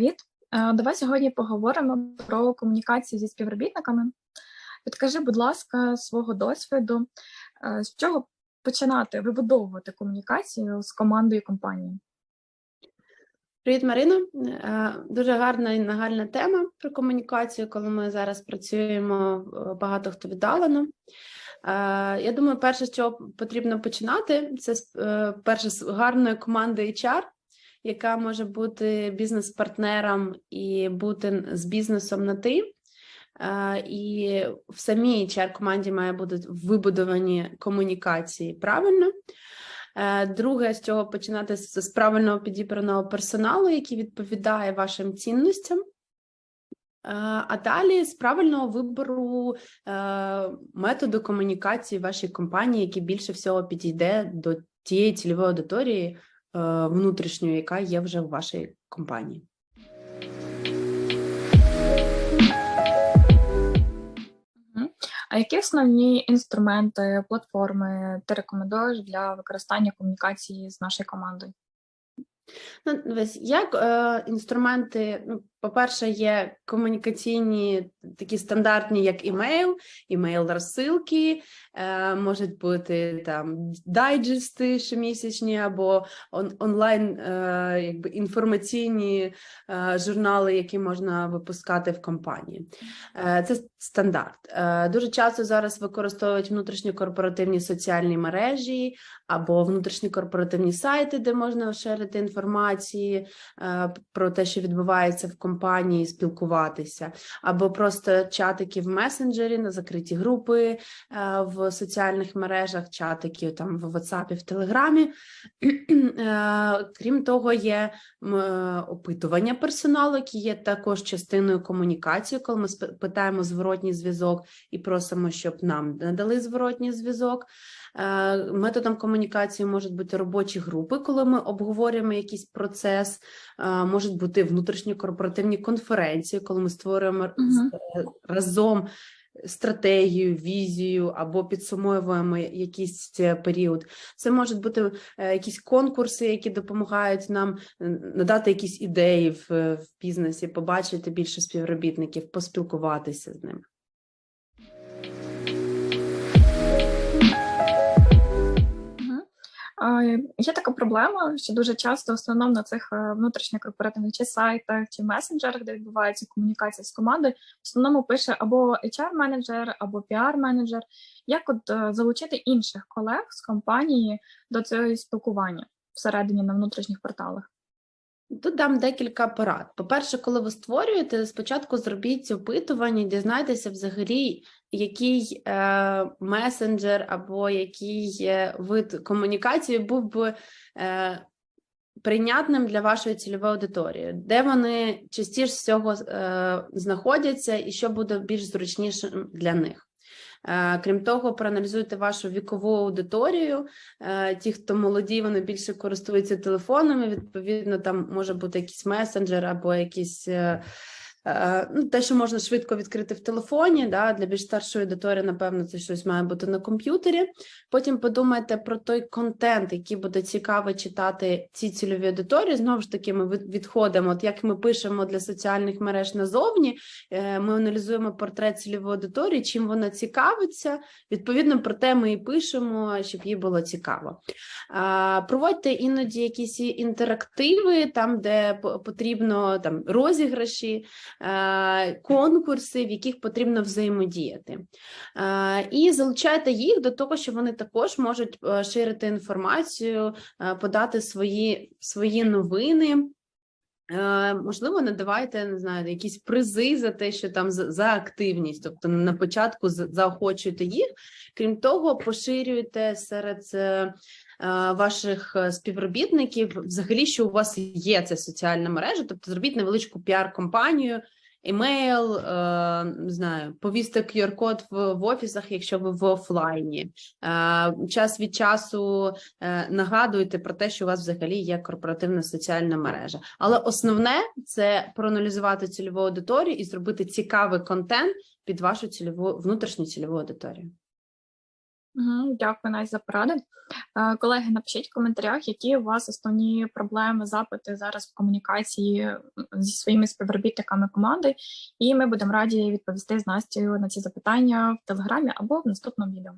Привіт! Е, Давай сьогодні поговоримо про комунікацію зі співробітниками. Підкажи, будь ласка, свого досвіду, е, з чого починати вибудовувати комунікацію з командою компанії? Привіт, Марино. Е, Дуже гарна і нагальна тема про комунікацію, коли ми зараз працюємо багато хто віддалено. Я думаю, перше, з чого потрібно починати, це з, перше з гарної команди HR, яка може бути бізнес-партнером і бути з бізнесом на ти. І в самій HR-команді має бути вибудовані комунікації правильно. Е, Друге, з чого починати з правильного підібраного персоналу, який відповідає вашим цінностям. Е, А далі з правильного вибору е, методу комунікації в вашій компанії, який більше всього підійде до тієї цільової аудиторії е, внутрішньої, яка є вже в вашій компанії. А які основні інструменти, платформи ти рекомендуєш для використання комунікації з нашою командою? Ну, дивись, як е, інструменти, ну, по-перше, є комунікаційні такі стандартні, як імейл, імейл розсилки, е, можуть бути там дайджести щомісячні або он, онлайн е, якби, інформаційні е, журнали, які можна випускати в компанії. Е, це стандарт. Е, дуже часто зараз використовують внутрішньокорпоративні соціальні мережі або внутрішньокорпоративні сайти, де можна шерити інформації е, про те, що відбувається в компанії, спілкуватися, або просто чатики в месенджері на закриті групи е, в соціальних мережах, чатики там в WhatsApp, в Телеграмі. Крім того, є е, опитування персоналу, які є також частиною комунікації, коли ми питаємо зворотній зв'язок і просимо, щоб нам надали зворотній зв'язок. Е, Методом комунікації можуть бути робочі групи, коли ми обговорюємо якийсь процес, е, можуть бути внутрішньокорпоративні конференції, коли ми створюємо е, разом стратегію, візію або підсумовуємо якийсь період. Це можуть бути якісь конкурси, які допомагають нам надати якісь ідеї в, в бізнесі, побачити більше співробітників, поспілкуватися з ними. Є така проблема, що дуже часто в основному на цих е, внутрішньокорпоративних чи сайтах, чи месенджерах, де відбувається комунікація з командою, в основному пише або HR-менеджер, або PR-менеджер. Як от е, залучити інших колег з компанії до цього спілкування всередині на внутрішніх порталах? Тут дам декілька порад. По-перше, коли ви створюєте, спочатку зробіть опитування, дізнайтеся взагалі, який е, месенджер або який е, вид комунікації був би е, прийнятним для вашої цільової аудиторії, де вони частіше всього е, знаходяться і що буде більш зручнішим для них. Е, Крім того, проаналізуйте вашу вікову аудиторію. Е, Ті, хто молоді, вони більше користуються телефонами. Відповідно, там може бути якийсь месенджер або якийсь. Е, Ну, те, що можна швидко відкрити в телефоні, да, для більш старшої аудиторії, напевно, це щось має бути на комп'ютері. Потім подумайте про той контент, який буде цікаво читати цій цільовій аудиторії. Знову ж таки, ми відходимо, от як ми пишемо для соціальних мереж назовні, е, ми аналізуємо портрет цільової аудиторії, чим вона цікавиться. Відповідно, про те ми і пишемо, щоб їй було цікаво. Проводьте іноді якісь інтерактиви, там, де по- потрібно там розіграші, конкурси, в яких потрібно взаємодіяти. Е, І залучайте їх до того, що вони також можуть е, ширити інформацію, е, подати свої, свої новини. Е, Можливо, надавайте не знаю, якісь призи за те, що там за, за активність, тобто на початку заохочуєте їх. Крім того, поширюєте серед е, ваших е, співробітників взагалі, що у вас є ця соціальна мережа, тобто зробіть невеличку піар-компанію, емейл, е, не знаю, повісти QR-код в, в офісах, якщо ви в офлайні. Е, Час від часу е, нагадуйте про те, що у вас взагалі є корпоративна соціальна мережа. Але основне це проаналізувати цільову аудиторію і зробити цікавий контент під вашу цільову внутрішню цільову аудиторію. Дякую Настя, за поради. Е, колеги, напишіть в коментарях, які у вас основні проблеми, запити зараз в комунікації зі своїми співробітниками команди, і ми будемо раді відповісти з Настю на ці запитання в телеграмі або в наступному відео.